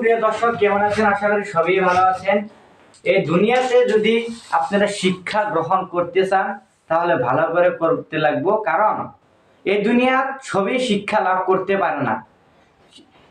প্রিয় দর্শক, কেমন আছেন? আশা করি সবই ভালো আছেন। এই দুনিয়াতে যদি আপনারা শিক্ষা গ্রহণ করতে চান, তাহলে ভালো করে করতে লাগবো। কারণ এই দুনিয়া সবই শিক্ষা লাভ করতে পারে না।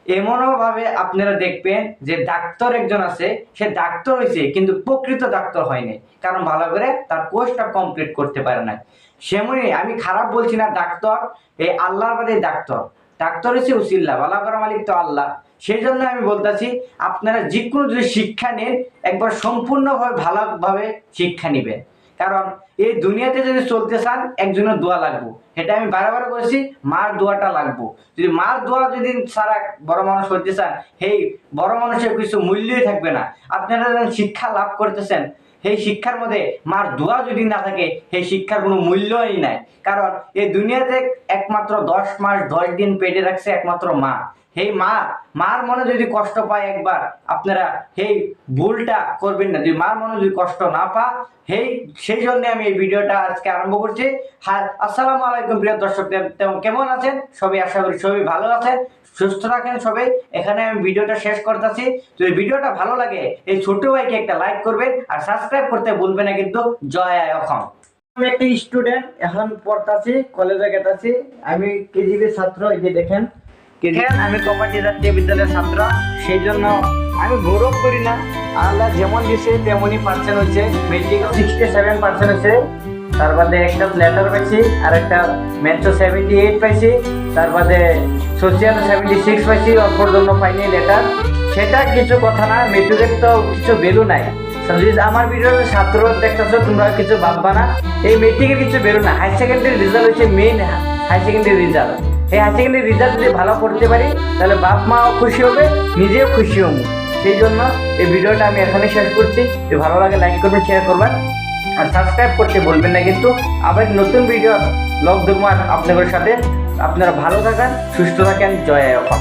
এমনও ভাবে আপনারা দেখবেন যে ডাক্তার একজন আছে, সে ডাক্তার হয়েছে কিন্তু প্রকৃত ডাক্তার হয়নি কারণ ভালো করে তার কোর্সটা কমপ্লিট করতে পারে না সেমনি আমি খারাপ বলছি না, ডাক্তার, এই আল্লাহর বাদে ডাক্তার। ডাক্তার হয়েছে উসিল্লা ভালো করা মালিক তো আল্লাহ। সেই জন্য আমি বলতেছি, আপনারা যে কোনো যদি শিক্ষা নেন, একবার সম্পূর্ণভাবে ভালোভাবে শিক্ষা নেবেন। কারণ এই দুনিয়াতে যদি চলতে চান, একজনের দোয়া লাগবো। এটা আমি বারবার বলছি, মার দোয়াটা লাগবো। যদি মার দোয়া যদি সারা বড় মানুষ হতে চান সেই বড় মানুষের কিছু মূল্যই থাকবে না। আপনারা যখন শিক্ষা লাভ করতেছেন, সেই শিক্ষার মধ্যে মার দোয়া যদি না থাকে, সেই শিক্ষার কোনো মূল্যই নাই। কারণ এই দুনিয়াতে একমাত্র দশ মাস, দশ দিন পেটে রাখছে একমাত্র মা। সেই মা, মার মনে যদি কষ্ট পায় একবার, আপনারা সেই ভুলটা করবেন না। যদি মার মনে যদি কষ্ট না পা সেই সেই জন্য আমি এই ভিডিওটা আজকে আরম্ভ করছি। হ্যাঁ আসসালামু আলাইকুম প্রিয় দর্শক কেমন আছেন? সবাই আশা করি সবাই ভালো আছেন, সুস্থ থাকেন সবাই। এখানে আমি ভিডিওটা শেষ করতেছি। যদি ভিডিওটা ভালো লাগে, এই ছোট ভাইকে একটা লাইক করবেন আর সাবস্ক্রাইব করতে ভুলবেন না কিন্তু, জয় আয় অসম। আমি একটা স্টুডেন্ট এখন পড়তাছি কলেজে গেতাছি। আমি কেজিবি ছাত্র, এই যে দেখেন। দেখেন আমি কমাটি জাতীয় বিদ্যালয়ের ছাত্র। সেই জন্য আমি গৌরব করি না। আল্লাহ যেমন দিছে, তেমনই পার্সেন্ট হচ্ছে মেট্রিক সিক্সটি সেভেন পার্সেন্ট হচ্ছে তার বাদে একটা লেটার পাইছি, আর একটা ম্যাথসও সেভেন্টি এইট পাইছি। তার বাদে সোশিয়াল সেভেন্টি সিক্স পাইছি অপর জন্য পাইনি লেটার সেটা কিছু কথা না মেট্রিকের তো কিছু ভ্যালু নাই। আমার ভিডিওর ছাত্র দেখতেছো, তোমরা কিছু ভাববা না। এই মেট্রিকের কিছু বেরো না হাই সেকেন্ডারি রেজাল্ট হচ্ছে মেইন হাই সেকেন্ডারি রেজাল্ট এই হাই গেলে রেজাল্ট যদি ভালো করতে পারি, তাহলে বাপ মাও খুশি হবে, নিজেও খুশি হব। সেই জন্য এই ভিডিওটা আমি এখানে শেষ করছি। যদি ভালো লাগে লাইক করবেন শেয়ার করবেন। আর সাবস্ক্রাইব করতে বলবেন না কিন্তু। আবার নতুন ভিডিও লগ ধর্ম আপনাদের সাথে। আপনারা ভালো থাকেন, সুস্থ থাকেন, জয় আয়। অফা